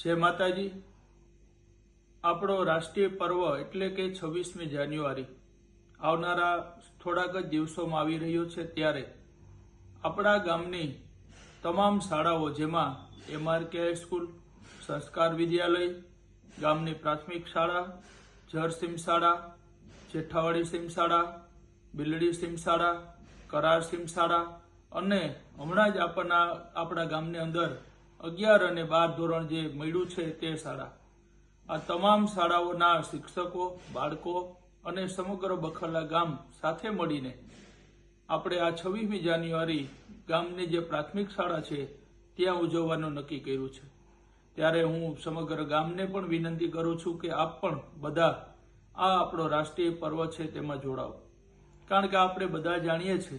જય માતાજી. આપણો રાષ્ટ્રીય પર્વ એટલે કે છવ્વીસમી જાન્યુઆરી. આવનારા થોડાક જ દિવસોમાં આવી રહ્યો છે ત્યારે આપણા ગામની તમામ શાળાઓ જેમાં એમઆરકે હાઈસ્કૂલ સંસ્કાર વિદ્યાલય, ગામની પ્રાથમિક શાળા જરસિમ શાળા, જેઠાવાડી સિમ શાળા, બિલડી સિમ શાળા, કરાર સિમ શાળા અને હમણાં જ આપણા આપણા ગામની અંદર અગિયાર અને બાર ધોરણ જે મળ્યું છે તે શાળા. આ તમામ શાળાઓના શિક્ષકો, બાળકો અને સમગ્ર બખરલા ગામ સાથે મળીને આપણે આ છવ્વીસમી જાન્યુઆરી ગામની જે પ્રાથમિક શાળા છે, ત્યાં ઉજવવાનું નક્કી કર્યું છે. ત્યારે હું સમગ્ર ગામને પણ વિનંતી કરું છું કે આપ પણ બધા આ આપણો રાષ્ટ્રીય પર્વ છે તેમાં જોડાઓ. કારણ કે આપણે બધા જાણીએ છીએ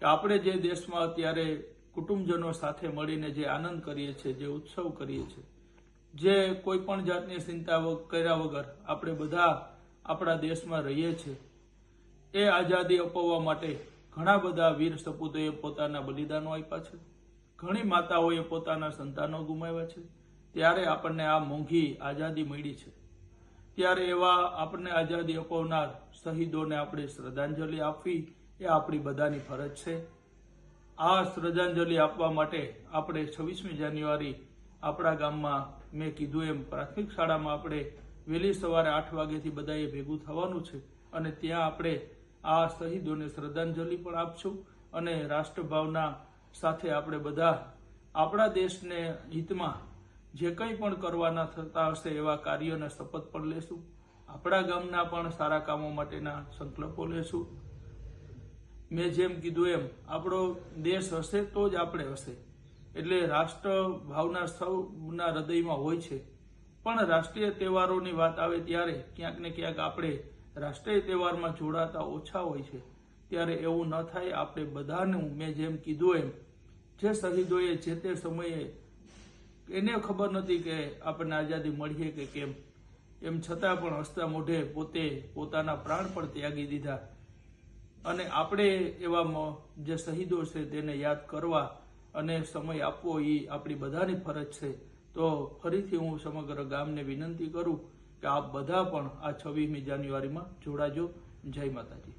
કે આપણે જે દેશમાં અત્યારે કુટુંબજનો સાથે મળીને જે આનંદ કરીએ છીએ, જે ઉત્સવ કરીએ છીએ, જે કોઈ પણ જાતની ચિંતા કર્યા વગર આપણે બધા આપણા દેશમાં રહીએ છીએ, એ આઝાદી અપાવવા માટે ઘણા બધા વીર સપૂતોએ પોતાના બલિદાનો આપ્યા છે. ઘણી માતાઓએ પોતાના સંતાનો ગુમાવ્યા છે. ત્યારે આપણને આ મોંઘી આઝાદી મળી છે. ત્યારે એવા આપણને આઝાદી અપાવનાર શહીદોને આપણે શ્રદ્ધાંજલિ આપવી એ આપણી બધાની ફરજ છે. આ શ્રદ્ધાંજલિ આપવા માટે આપણે છવ્વીસમી જાન્યુઆરી આપણા ગામમાં મેં કીધું એમ પ્રાથમિક શાળામાં આપણે વહેલી સવારે આઠ વાગ્યાથી બધાએ ભેગું થવાનું છે અને ત્યાં આપણે આ શહીદોને શ્રદ્ધાંજલિ પણ આપશું અને રાષ્ટ્રભાવના સાથે આપણે બધા આપણા દેશને હિતમાં જે કંઈ પણ કરવાના થતા હશે એવા કાર્યોના શપથ પણ લેશું. આપણા ગામના પણ સારા કામો માટેના સંકલ્પો લેશું. મેં જેમ કીધું એમ, આપણો દેશ હશે તો જ આપણે હશે. એટલે રાષ્ટ્ર ભાવના સૌના હૃદયમાં હોય છે. પણ રાષ્ટ્રીય તહેવારોની વાત આવે ત્યારે ક્યાંક ને ક્યાંક આપણે રાષ્ટ્રીય તહેવારમાં જોડાતા ઓછા હોય છે. ત્યારે એવું ન થાય, આપણે બધાનું મેં જેમ કીધું એમ, જે શહીદોએ જે તે સમયે એને ખબર નથી કે આપણને આઝાદી મળીએ કે કેમ. એમ છતાં પણ હસતા મોઢે પોતે પોતાના પ્રાણ પણ ત્યાગી દીધા. અને આપણે એવા જે શહીદો છે તેને યાદ કરવા અને સમય આપવો એ આપણી બધાની ફરજ છે. તો ફરીથી હું સમગ્ર ગામને વિનંતી કરું કે આપ બધા પણ આ છવ્વીસમી જાન્યુઆરીમાં જોડાજો. જય માતાજી.